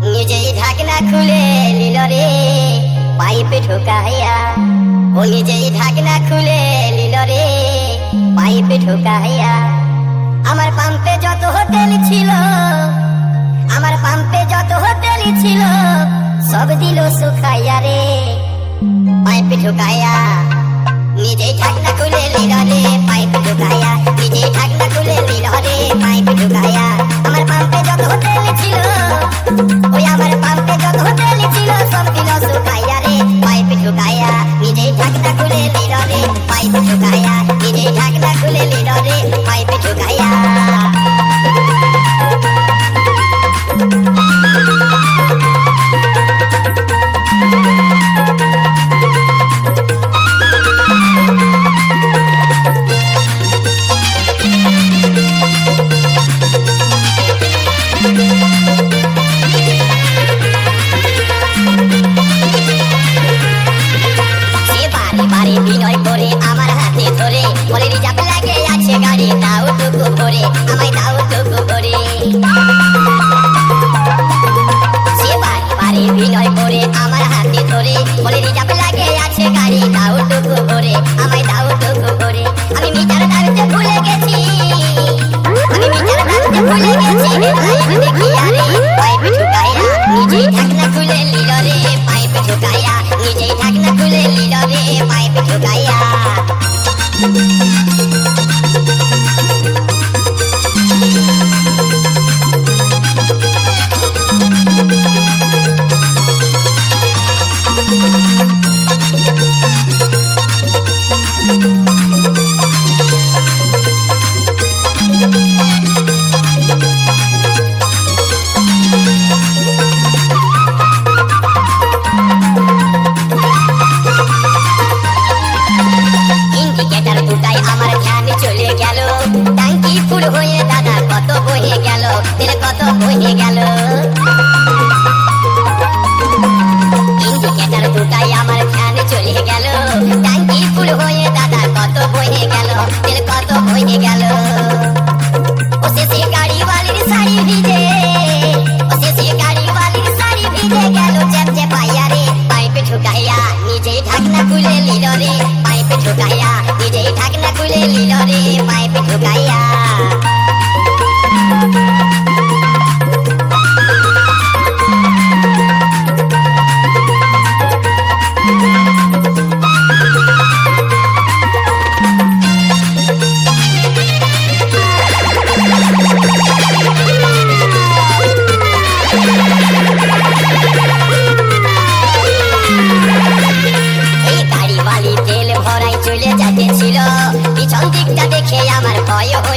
নিজেই ঢাকনা খুলে নিল রে, পাইপে ঢোকাইয়া। ও নিজেই ঢাকনা খুলে নিল রে, পাইপে ঢোকাইয়া। আমার পাম্পে যত হোটেল ছিল, আমার পাম্পে যত হোটেল ছিল, সব দিল শুকাইয়া রে, পাইপে ঢোকাইয়া। নিজেই ঢাকনা খুলে নিল রে, পাইপে ঢোকাইয়া। নিজেই ঢাকনা খুলে নিল রে, পাইপে তো ভুলে গেল 哎呦